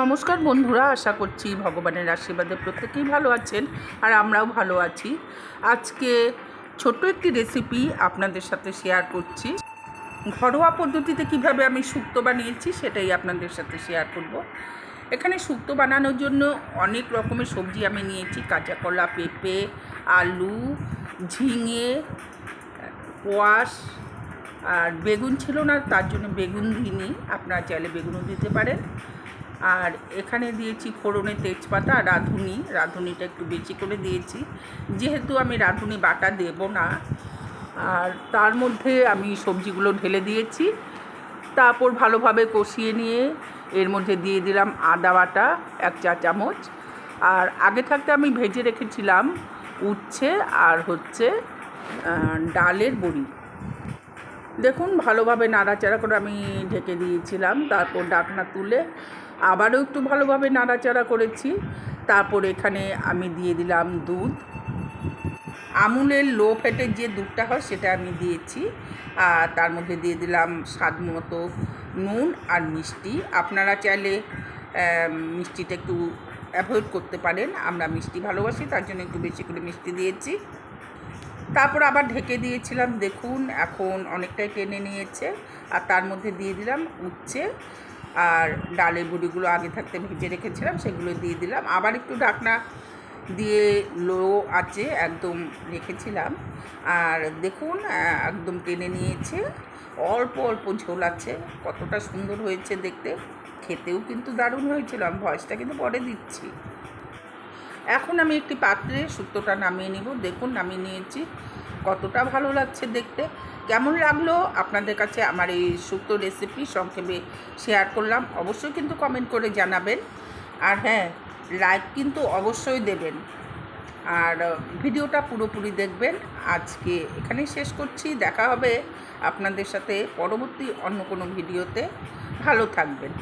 নমস্কার বন্ধুরা, আশা করছি ভগবানের আশীর্বাদে প্রত্যেকেই ভালো আছেন আর আমরাও ভালো আছি। আজকে ছোট্ট একটি রেসিপি আপনাদের সাথে শেয়ার করছি। ঘরোয়া পদ্ধতিতে কীভাবে আমি শুক্তো বানিয়েছি সেটাই আপনাদের সাথে শেয়ার করব। এখানে শুক্তো বানানোর জন্য অনেক রকমের সবজি আমি নিয়েছি, কাঁচা কলা, পেঁপে, আলু, ঝিঙে কোয়াশ আর বেগুন ছিল না, তার জন্য বেগুন দিইনি। আপনারা চাইলে বেগুনও দিতে পারেন। আর এখানে দিয়েছি ফোড়নে তেজপাতা আর রাঁধুনি। রাঁধুনিটা একটু বেশি করে দিয়েছি। যেহেতু আমি রাঁধুনি বাটা দেব না, আর তার মধ্যে আমি সবজিগুলো ঢেলে দিয়েছি। তারপর ভালোভাবে কষিয়ে নিয়ে এর মধ্যে দিয়ে দিলাম আদা বাটা, এক চা চামচ। আর আগে থাকতে আমি ভেজে রেখেছিলাম উচ্ছে আর হচ্ছে ডালের বড়ি। দেখুন, ভালোভাবে নাড়াচাড়া করে আমি ঢেকে দিয়েছিলাম, তারপর ডাকনা তুলে আবারও একটু ভালোভাবে নাড়াচাড়া করেছি। তারপর এখানে আমি দিয়ে দিলাম দুধ। আমুলের লো ফ্যাটের যে দুধটা হয়, সেটা আমি দিয়েছি। আর তার মধ্যে দিয়ে দিলাম স্বাদ মতো নুন আর মিষ্টি। আপনারা চাইলে মিষ্টিটা একটু অ্যাভয়েড করতে পারেন। আমরা মিষ্টি ভালোবাসি, তার জন্য একটু বেশি করে মিষ্টি দিয়েছি। তারপর আবার ঢেকে দিয়েছিলাম, দেখুন, এখন অনেকটাই টেনে নিয়েছে। আর তার মধ্যে দিয়ে দিলাম উচ্ছে আর ডালের বুড়িগুলো আগে থাকতে ভেজে রেখেছিলাম, সেগুলো দিয়ে দিলাম। আবার একটু ঢাকনা দিয়ে লো আছে একদম রেখেছিলাম। আর দেখুন একদম টেনে নিয়েছে। অল্প অল্প ঝোল আছে, কতটা সুন্দর হয়েছে দেখতে। খেতেও কিন্তু দারুণ হয়েছিল, আমি ভয়েসটা কিন্তু পরে দিচ্ছি। এখন আমি একটি পাত্রে শুক্তোটা নামিয়ে নিব। দেখুন, নামিয়ে নিয়েছি। কতটা ভালো লাগছে দেখতে। কেমন লাগল? আপনাদের কাছে আমার এই শুক্তো রেসিপি সংক্ষেপে শেয়ার করলাম। অবশ্যই কিন্তু কমেন্ট করে জানাবেন। আর হ্যাঁ লাইক কিন্তু অবশ্যই দেবেন। আর ভিডিওটা পুরোপুরি দেখবেন। আজকে এখানেই শেষ করছি। দেখা হবে আপনাদের সাথে পরবর্তী অন্য কোনো ভিডিওতে। ভালো থাকবেন।